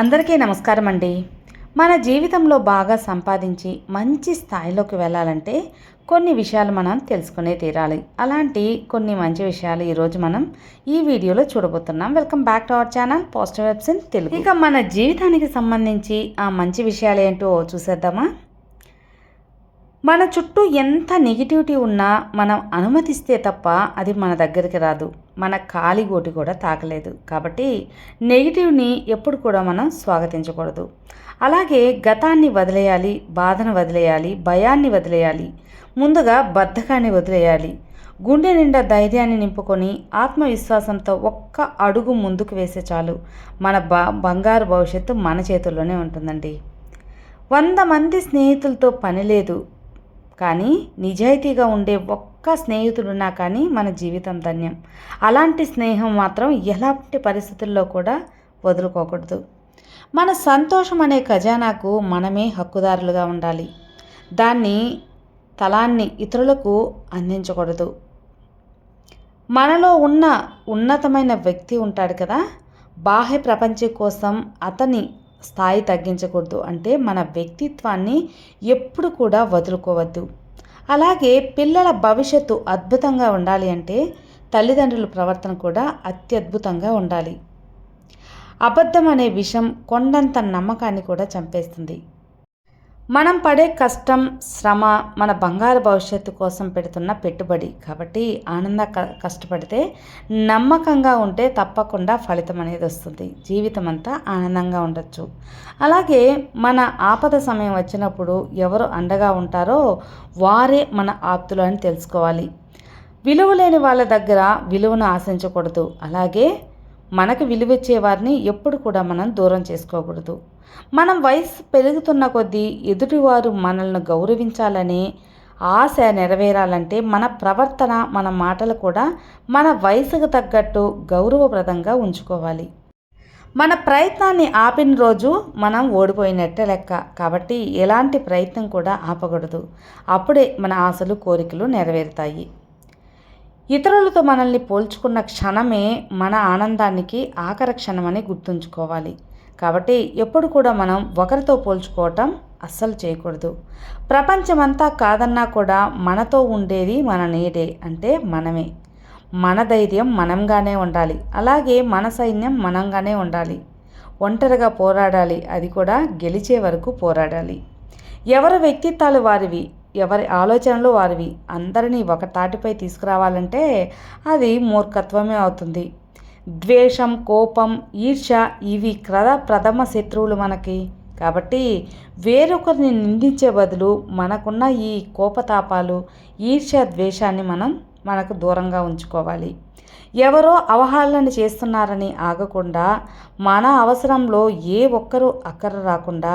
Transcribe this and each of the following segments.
అందరికీ నమస్కారం అండి మన జీవితంలో బాగా సంపాదించి మంచి స్థాయిలోకి వెళ్ళాలంటే కొన్ని విషయాలు మనం తెలుసుకునే తీరాలి. అలాంటి కొన్ని మంచి విషయాలు ఈరోజు మనం ఈ వీడియోలో చూడబోతున్నాం. Welcome back to our channel positive vibes in Telugu. ఇక మన జీవితానికి సంబంధించి ఆ మంచి విషయాలు ఏంటో చూసేద్దామా? మన చుట్టూ ఎంత నెగిటివిటీ ఉన్నా మనం అనుమతిస్తే తప్ప అది మన దగ్గరికి రాదు. మన కాలిగోటి కూడా తాకలేదు. కాబట్టి నెగిటివ్ని ఎప్పుడు కూడా మనం స్వాగతించకూడదు. అలాగే గతాన్ని వదిలేయాలి బాధను వదిలేయాలి భయాన్ని వదిలేయాలి ముందుగా బద్ధకాన్ని వదిలేయాలి. గుండె నిండా ధైర్యాన్ని నింపుకొని ఆత్మవిశ్వాసంతో ఒక్క అడుగు ముందుకు వేసే చాలు మన బ బంగారు భవిష్యత్తు మన చేతుల్లోనే ఉంటుందండి. వంద మంది స్నేహితులతో పని లేదు. కానీ నిజాయితీగా ఉండే ఒక్క స్నేహితుడున్నా కానీ మన జీవితం ధన్యం. అలాంటి స్నేహం మాత్రం ఎలాంటి పరిస్థితుల్లో కూడా వదులుకోకూడదు. మన సంతోషం అనే ఖజానాకు మనమే హక్కుదారులుగా ఉండాలి. దాన్ని తలాన్ని ఇతరులకు అందించకూడదు. మనలో ఉన్న ఉన్నతమైన వ్యక్తి ఉంటాడు కదా? బాహ్య ప్రపంచం కోసం అతని స్థాయి తగ్గించకూడదు. అంటే మన వ్యక్తిత్వాన్ని ఎప్పుడు కూడా వదులుకోవద్దు. అలాగే పిల్లల భవిష్యత్తు అద్భుతంగా ఉండాలి అంటే తల్లిదండ్రుల ప్రవర్తన కూడా అత్యద్భుతంగా ఉండాలి. అబద్ధం అనే విషం కొండంత నమ్మకాన్ని కూడా చంపేస్తుంది. మనం పడే కష్టం శ్రమ మన బంగారు భవిష్యత్తు కోసం పెడుతున్న పెట్టుబడి. కాబట్టి ఆనంద కష్టపడితే నమ్మకంగా ఉంటే తప్పకుండా ఫలితం అనేది వస్తుంది. జీవితం అంతా ఆనందంగా ఉండొచ్చు. అలాగే మన ఆపద సమయం వచ్చినప్పుడు ఎవరు అండగా ఉంటారో వారే మన ఆప్తులు అని తెలుసుకోవాలి. విలువ లేని వాళ్ళ దగ్గర విలువను ఆశించకూడదు. అలాగే మనకు విలువిచ్చే వారిని ఎప్పుడు కూడా మనం దూరం చేసుకోకూడదు. మనం వయసు పెరుగుతున్న కొద్దీ ఎదుటివారు మనల్ని గౌరవించాలని ఆశ నెరవేరాలంటే మన ప్రవర్తన మన మాటలు కూడా మన వయసుకు తగ్గట్టు గౌరవప్రదంగా ఉంచుకోవాలి. మన ప్రయత్నాన్ని ఆపిన రోజు మనం ఓడిపోయినట్టే లెక్క. కాబట్టి ఎలాంటి ప్రయత్నం కూడా ఆపకూడదు. అప్పుడే మన ఆశలు కోరికలు నెరవేరుతాయి. ఇతరులతో మనల్ని పోల్చుకున్న క్షణమే మన ఆనందానికి ఆఖరి క్షణమని గుర్తుంచుకోవాలి. కాబట్టి ఎప్పుడు కూడా మనం ఒకరితో పోల్చుకోవటం అస్సలు చేయకూడదు. ప్రపంచమంతా కాదన్నా కూడా మనతో ఉండేది మన నీడే అంటే మనమే. మన ధైర్యం మనంగానే ఉండాలి. అలాగే మన సైన్యం మనంగానే ఉండాలి. ఒంటరిగా పోరాడాలి అది కూడా గెలిచే వరకు పోరాడాలి. ఎవరి వ్యక్తిత్వాలు వారివి? ఎవరి ఆలోచనలు వారివి. అందరినీ ఒక తాటిపై తీసుకురావాలంటే అది మూర్ఖత్వమే అవుతుంది. ద్వేషం కోపం ఈర్ష ఇవి క్రద ప్రథమ శత్రువులు మనకి. కాబట్టి వేరొకరిని నిందించే బదులు మనకున్న ఈ కోపతాపాలు ఈర్ష ద్వేషాన్ని మనం మనకు దూరంగా ఉంచుకోవాలి. ఎవరో అవహేళన చేస్తున్నారని ఆగకుండా మన అవసరంలో ఏ ఒక్కరూ అక్కర రాకుండా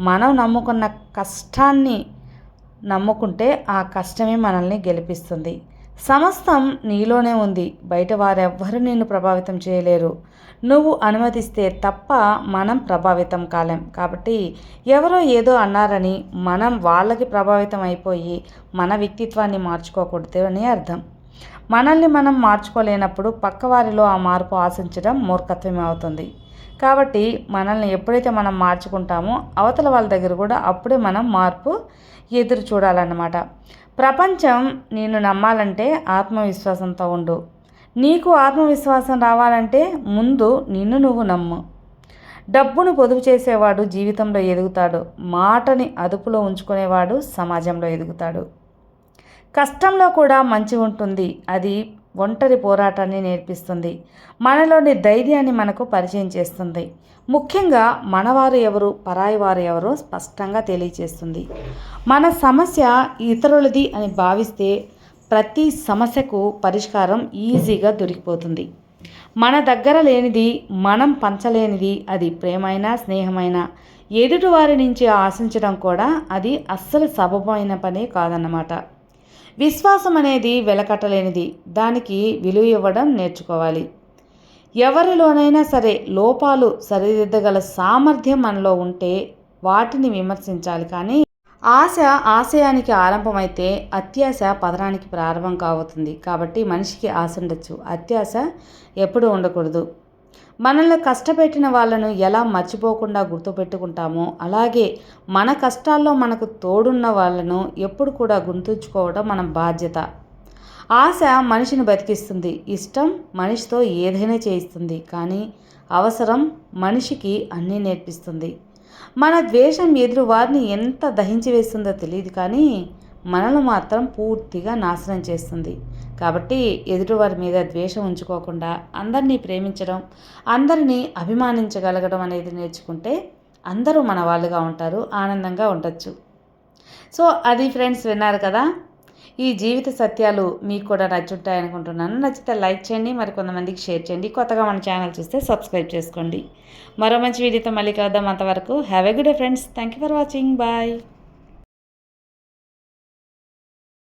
మనం నమ్ముకున్న కష్టాన్ని నమ్ముకుంటే ఆ కష్టమే మనల్ని గెలిపిస్తుంది. సమస్తం నీలోనే ఉంది. బయట వారెవ్వరూ నిన్ను ప్రభావితం చేయలేరు. నువ్వు అనుమతిస్తే తప్ప మనం ప్రభావితం కాలేం. కాబట్టి ఎవరో ఏదో అన్నారని మనం వాళ్ళకి ప్రభావితం అయిపోయి మన వ్యక్తిత్వాన్ని మార్చుకోకూడదు అని అర్థం. మనల్ని మనం మార్చుకోలేనప్పుడు పక్కవారిలో ఆ మార్పు ఆశించడం మూర్ఖత్వమే అవుతుంది. కాబట్టి మనల్ని ఎప్పుడైతే మనం మార్చుకుంటామో అవతల వాళ్ళ దగ్గర కూడా అప్పుడే మనం మార్పు ఎదురు చూడాలన్నమాట. ప్రపంచం నేను నమ్మాలంటే ఆత్మవిశ్వాసంతో ఉండు. నీకు ఆత్మవిశ్వాసం రావాలంటే ముందు నిన్ను నువ్వు నమ్ము. డబ్బును పొదుపు చేసేవాడు జీవితంలో ఎదుగుతాడు. మాటని అదుపులో ఉంచుకునేవాడు సమాజంలో ఎదుగుతాడు. కష్టంలో కూడా మంచి ఉంటుంది అది ఒంటరి పోరాటాన్ని నేర్పిస్తుంది. మనలోని ధైర్యాన్ని మనకు పరిచయం చేస్తుంది. ముఖ్యంగా మనవారు ఎవరు పరాయి వారు ఎవరో స్పష్టంగా తెలియచేస్తుంది. మన సమస్య ఇతరులది అని భావిస్తే ప్రతి సమస్యకు పరిష్కారం ఈజీగా దొరికిపోతుంది. మన దగ్గర లేనిది మనం పంచలేనిది అది ప్రేమైనా స్నేహమైనా ఎదుటివారి నుంచి ఆశించడం కూడా అది అస్సలు సబబమైన పని కాదన్నమాట. విశ్వాసం అనేది వెలకట్టలేనిది. దానికి విలువ ఇవ్వడం నేర్చుకోవాలి. ఎవరిలోనైనా సరే లోపాలు సరిదిద్దగల సామర్థ్యం మనలో ఉంటే వాటిని విమర్శించాలి. కానీ ఆశ ఆశయానికి ఆరంభమైతే అత్యాశ పతనానికి ప్రారంభం కావుతుంది. కాబట్టి మనిషికి ఆశ ఉండొచ్చు. అత్యాశ ఎప్పుడూ ఉండకూడదు. మనల్ని కష్టపెట్టిన వాళ్ళను ఎలా మర్చిపోకుండా గుర్తుపెట్టుకుంటామో అలాగే మన కష్టాల్లో మనకు తోడున్న వాళ్ళను ఎప్పుడు కూడా గుర్తుంచుకోవడం మన బాధ్యత. ఆశ మనిషిని బతికిస్తుంది ఇష్టం మనిషితో ఏదైనా చేయిస్తుంది కానీ అవసరం మనిషికి అన్నీ నేర్పిస్తుంది. మన ద్వేషం ఎదురు వారిని ఎంత దహించి వేస్తుందో తెలియదు కానీ మనల్ని మాత్రం పూర్తిగా నాశనం చేస్తుంది. కాబట్టి ఎదుటివారి మీద ద్వేషం ఉంచుకోకుండా అందరినీ ప్రేమించడం అందరినీ అభిమానించగలగడం అనేది నేర్చుకుంటే అందరూ మన వాళ్ళుగా ఉంటారు ఆనందంగా ఉండొచ్చు. సో అది ఫ్రెండ్స్ విన్నారు కదా? ఈ జీవిత సత్యాలు మీకు కూడా నచ్చుంటాయి అనుకుంటున్నాను. నచ్చితే లైక్ చేయండి మరి కొంతమందికి షేర్ చేయండి. కొత్తగా మన ఛానల్ చూస్తే సబ్స్క్రైబ్ చేసుకోండి. మరో మంచి వీడియోతో మళ్ళీ కలుద్దాం అంతవరకు. Have a good day friends thank you for watching bye